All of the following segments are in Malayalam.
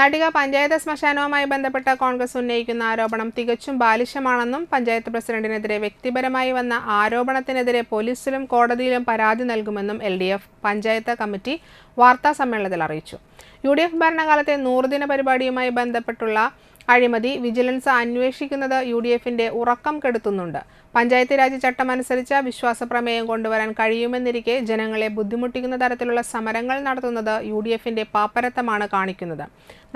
നാട്ടിക പഞ്ചായത്ത് ശ്മശാനവുമായി ബന്ധപ്പെട്ട കോൺഗ്രസ് ഉന്നയിക്കുന്ന ആരോപണം തികച്ചും ബാലിശമാണെന്നും പഞ്ചായത്ത് പ്രസിഡന്റിനെതിരെ വ്യക്തിപരമായി വന്ന ആരോപണത്തിനെതിരെ പോലീസിലും കോടതിയിലും പരാതി നൽകുമെന്നും L D F panchayat committee വാർത്താ സമ്മേളനത്തിൽ അറിയിച്ചു. യു ഡി എഫ് ഭരണകാലത്തെ നൂറുദിന പരിപാടിയുമായി ബന്ധപ്പെട്ടുള്ള അഴിമതി വിജിലൻസ് അന്വേഷിക്കുന്നത് യു ഡി എഫിന്റെ ഉറക്കം കെടുത്തുന്നുണ്ട്. പഞ്ചായത്ത് രാജ് ചട്ടമനുസരിച്ച് വിശ്വാസ പ്രമേയം കൊണ്ടുവരാൻ കഴിയുമെന്നിരിക്കെ ജനങ്ങളെ ബുദ്ധിമുട്ടിക്കുന്ന തരത്തിലുള്ള സമരങ്ങൾ നടത്തുന്നത് യു ഡി എഫിന്റെ പാപ്പരത്തമാണ് കാണിക്കുന്നത്.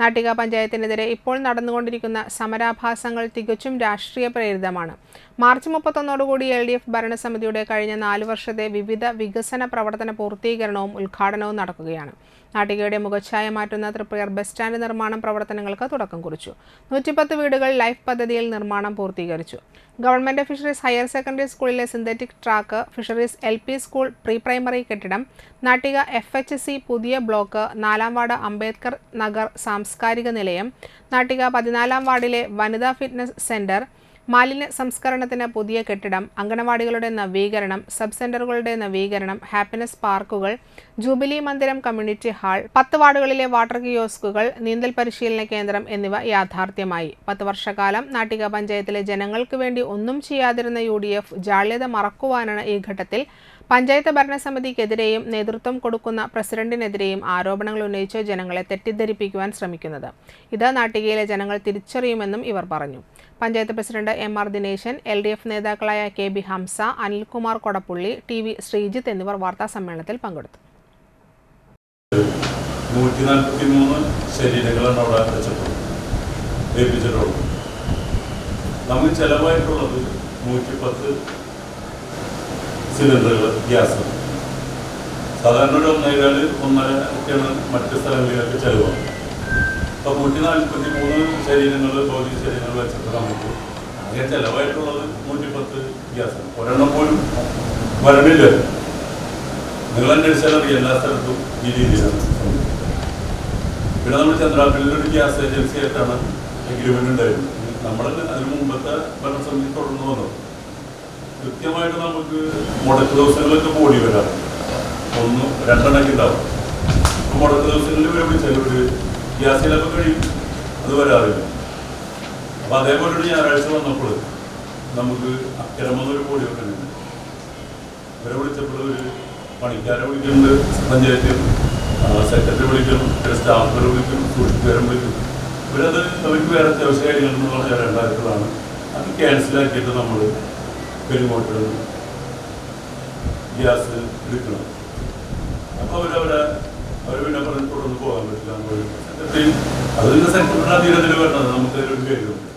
നാട്ടിക പഞ്ചായത്തിനെതിരെ ഇപ്പോൾ നടന്നുകൊണ്ടിരിക്കുന്ന സമരാഭാസങ്ങൾ തികച്ചും രാഷ്ട്രീയ പ്രേരിതമാണ്. മാർച്ച് മുപ്പത്തൊന്നോടുകൂടി എൽ ഡി എഫ് ഭരണസമിതിയുടെ കഴിഞ്ഞ നാല് വർഷത്തെ വിവിധ വികസന പ്രവർത്തന പൂർത്തീകരണവും ഉദ്ഘാടനവും നടക്കുകയാണ്. നാട്ടികയുടെ മുഖച്ഛായ മാറ്റുന്ന തൃപ്പയർ ബസ് സ്റ്റാൻഡ് നിർമ്മാണം പ്രവർത്തനങ്ങൾക്ക് തുടക്കം കുറിച്ചു. നൂറ്റിപ്പത്ത് വീടുകൾ ലൈഫ് പദ്ധതിയിൽ നിർമ്മാണം പൂർത്തീകരിച്ചു. ഗവൺമെന്റ് ഫിഷറീസ് ഹയർ സെക്കൻഡറി സ്കൂളിലെ synthetic track fisheries L P school pre primary കെട്ടിടം നാട്ടിക എഫ് എച്ച് സി പുതിയ ബ്ലോക്ക് നാലാം വാർഡ് അംബേദ്കർ നഗർ സാംസ്കാരിക നിലയം നാട്ടിക പതിനാലാം വാർഡിലെ വനിതാ ഫിറ്റ്നസ് സെന്റർ മാലിന്യ സംസ്കരണത്തിന് പുതിയ കെട്ടിടം അംഗനവാടികളുടെ നവീകരണം സബ് സെന്ററുകളുടെ നവീകരണം ഹാപ്പിനെസ് പാർക്കുകൾ ജൂബിലി മന്ദിരം കമ്മ്യൂണിറ്റി ഹാൾ പത്ത് വാർഡുകളിലെ വാട്ടർ കിയോസ്കുകൾ നീന്തൽ പരിശീലന കേന്ദ്രം എന്നിവ യാഥാർത്ഥ്യമായി. പത്ത് വർഷക്കാലം നാട്ടിക പഞ്ചായത്തിലെ ജനങ്ങൾക്ക് വേണ്ടി ഒന്നും ചെയ്യാതിരുന്ന യു ഡി എഫ് ജാള്യത മറക്കുവാനാണ് ഈ ഘട്ടത്തിൽ പഞ്ചായത്ത് ഭരണസമിതിക്കെതിരെയും നേതൃത്വം കൊടുക്കുന്ന പ്രസിഡന്റിനെതിരെയും ആരോപണങ്ങൾ ഉന്നയിച്ച് ജനങ്ങളെ തെറ്റിദ്ധരിപ്പിക്കുവാൻ ശ്രമിക്കുന്നത്. ഇത് നാട്ടികയിലെ ജനങ്ങൾ തിരിച്ചറിയുമെന്നും ഇവർ പറഞ്ഞു. Panchayat president M R Dineshan L D F നേതാക്കളായ K B Hamsa Anilkumar Kodappully T V Sreejith എന്നിവർ വാർത്താ സമ്മേളനത്തിൽ പങ്കെടുത്തു. നൂറ്റി ചിലവായിട്ടുള്ളത് സിലിണ്ടറുകൾ ഗ്യാസ്. സാധാരണ ഒരു ഒന്നേകാൽ ഒന്നര ഒക്കെയാണ് മറ്റ് സ്ഥലങ്ങളിലൊക്കെ ചിലവാണ് അപ്പോൾ നൂറ്റി നാൽപ്പത്തി മൂന്ന് ശരീരങ്ങൾ ഭൗതിക ശരീരങ്ങൾ വെച്ചിട്ട് നമുക്ക് ആകെ ചിലവായിട്ടുള്ളത് നൂറ്റി പത്ത് ഗ്യാസാണ് ഒരെണ്ണം പോലും വരണില്ല. നിങ്ങൾ അന്വേഷിച്ചാലറിയാം എല്ലാ സ്ഥലത്തും ഈ രീതിയിലാണ്. പിന്നെ നമ്മൾ ചന്ദ്രാപ്പിളിൽ ഒരു ഗ്യാസ് ഏജൻസി ആയിട്ടാണ് എഗ്രിമെന്റ് ഉണ്ടായിരുന്നത് നമ്മൾ അതിന് മുമ്പത്തെ ഭരണസമിതി തുടർന്ന് വന്നത് കൃത്യമായിട്ട് നമുക്ക് മുടക്ക് ദിവസങ്ങളിലൊക്കെ കൂടി വരാം. ഒന്ന് രണ്ടെണ്ണൊക്കെ ഉണ്ടാവും. മുടക്ക് ദിവസങ്ങളിൽ ഇവരെ വിളിച്ചാൽ ഗ്യാസ് ചിലപ്പോൾ കഴിയും. അത് വരാറില്ല. അപ്പോൾ അതേപോലെ ഒരു ഞായറാഴ്ച വന്നപ്പോൾ നമുക്ക് അക്കരമെന്നൊരു കോടി വെക്കുന്നുണ്ട് ഇവരെ വിളിച്ചപ്പോൾ ഒരു പണിക്കാരെ വിളിക്കുന്നുണ്ട് പഞ്ചായത്തിൽ സെക്രട്ടറി വിളിക്കും പിന്നെ സ്റ്റാഫുകൾ വിളിക്കും സൂക്ഷിപ്പുകാരും വിളിക്കും. ഇവരത് അവർക്ക് വേറെ അത്യാവശ്യ കാര്യങ്ങൾ എന്ന് പറഞ്ഞ രണ്ടായിരത്തിലാണ്. അത് ക്യാൻസലാക്കിയിട്ട് നമ്മൾ പെരുമോട്ടർ ഗ്യാസ് എടുക്കണം. അപ്പോൾ അവരവരെ അവർ പിന്നെ പറഞ്ഞു തുടർന്ന് പോകാൻ പറ്റില്ല നമ്മൾ സെക്രട്ടറി പിന്നെ സെക്രട്ടറിയുടെ അധീനത്തിൽ വരണത് നമുക്ക് അതിലൊരു കാര്യമുണ്ട്